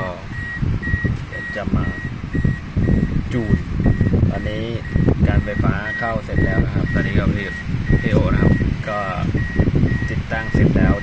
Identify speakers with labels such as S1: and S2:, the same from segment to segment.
S1: ็จะมาจูนตอนนี้การไฟฟ้าเข้าเสร็จแล้วนะครับ ตอนนี้ก็พี่เอโอนะครับ ก็ติดตั้งเสร็จแล้ว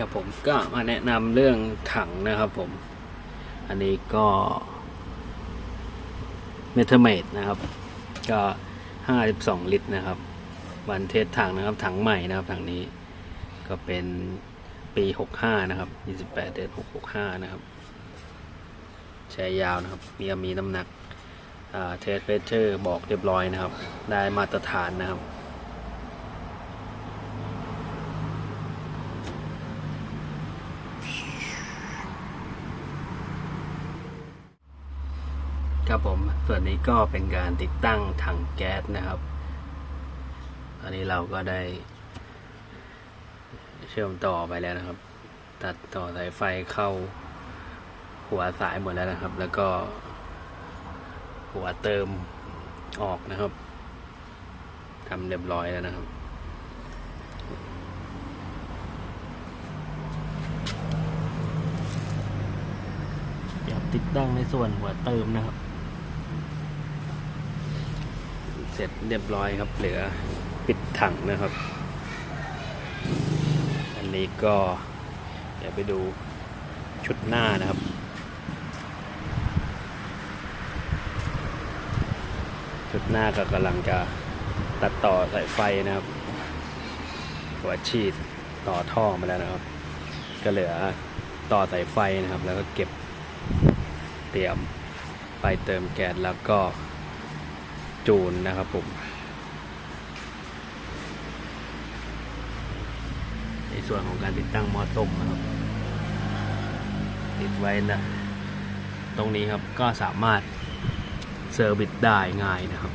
S1: ครับผมก็มาแนะนำเรื่องถังนะครับผม อันนี้ก็เมทเมดนะครับ ก็ 52 ลิตรนะครับ วันเทสถังนะครับ ถังใหม่นะครับถังนี้ ก็เป็นปี 65 นะครับ 28 เดือน665 นะครับ ใช้ยาวนะครับ มีมีน้ำหนักเทสเพเชอร์บอกเรียบร้อยนะครับ ได้มาตรฐานนะครับ ครับผมส่วนนี้ก็เป็นการติดตั้งถังแก๊สนะครับ อันนี้เราก็ได้ เชื่อมต่อไปแล้วนะครับ ตัดต่อสายไฟเข้า หัวสายหมดแล้วนะครับ แล้วก็ หัวเติมออกนะครับทำเรียบร้อยแล้วนะครับติดตั้งในส่วนหัวเติมนะครับ เส ร็จเรียบร้อยครับ เหลือปิดถังนะครับ อันนี้ก็เดี๋ยวไปดูชุดหน้านะครับ ชุดหน้าก็กำลังจะตัดต่อสายไฟนะครับหัวฉีดต่อท่อมาแล้วนะครับ ก็เหลือต่อสายไฟนะครับ แล้วก็เก็บเตรียมไปเติมแก๊สแล้วก็ จูนนะครับผมในส่วนของการติดตั้งหม้อต้มนะครับ ติดไว้นะ ตรงนี้ครับก็สามารถเซอร์วิสได้ง่ายนะครับ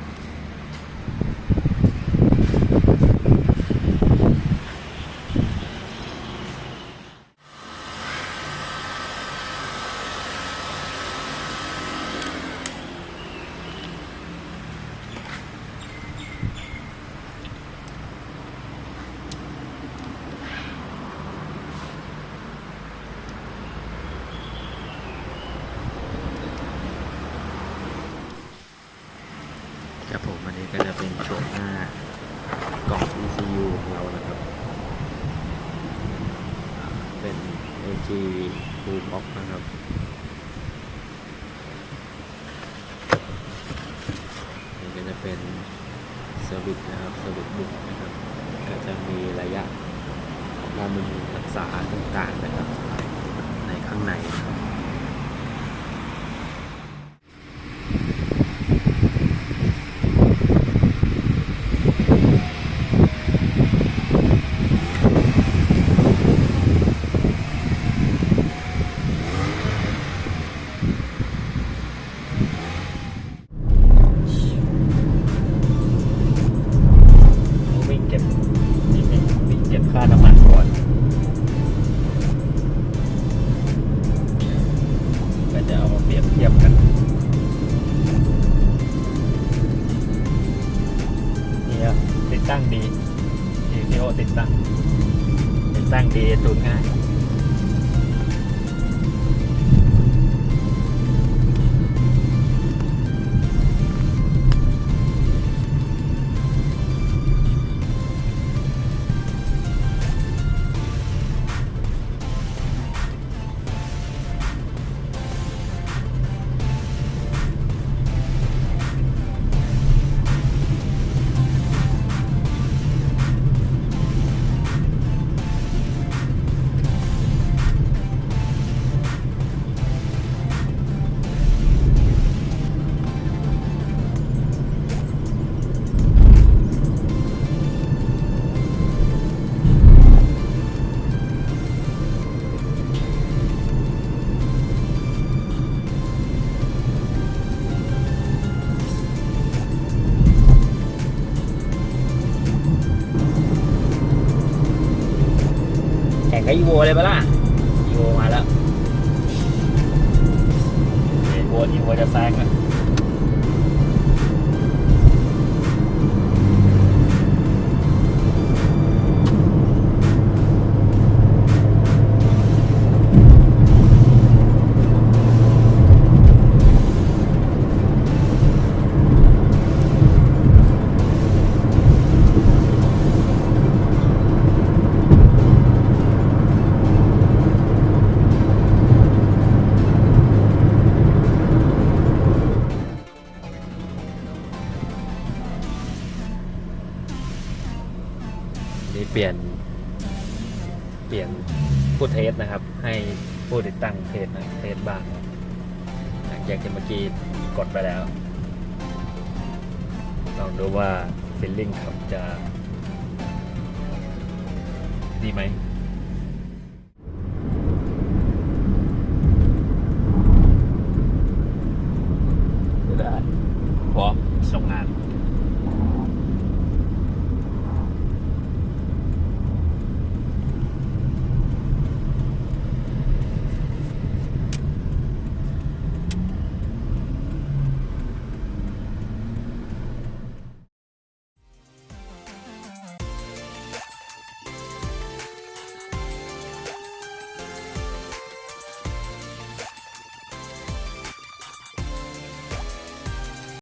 S1: นี้ก็จะเป็นโฉมหน้ากล่อง ECU ของเรานะครับ เป็น AG Full Box นะครับนี่ก็จะเป็นเซอร์วิสนะครับเซอร์วิสบุ๊กนะครับ ก็จะมีระยะของการบำรุงรักษาต่างๆนะครับ ในข้างในนะครับ วิ่งเก็บนี่ไงวิ่งเก็บค่าน้ำมันก่อนก็จะเอามาเปรียบเทียบกัน นี่ครับติดตั้งดีทีพีโอติดตั้งติดตั้งดีตูนง่าย
S2: อีโวเลยปะล่ะอีโวมาแล้วอีโวอีโวจะแซงแล้ว
S1: เปลี่ยน เปลี่ยนผู้เทสนะครับ ให้ผู้ติดตั้งเทสนะเทสบ้างหลังจากที่เมื่อกี้กดไปแล้ว ลองดูว่าฟิลลิ่งขับจะ ดีไหม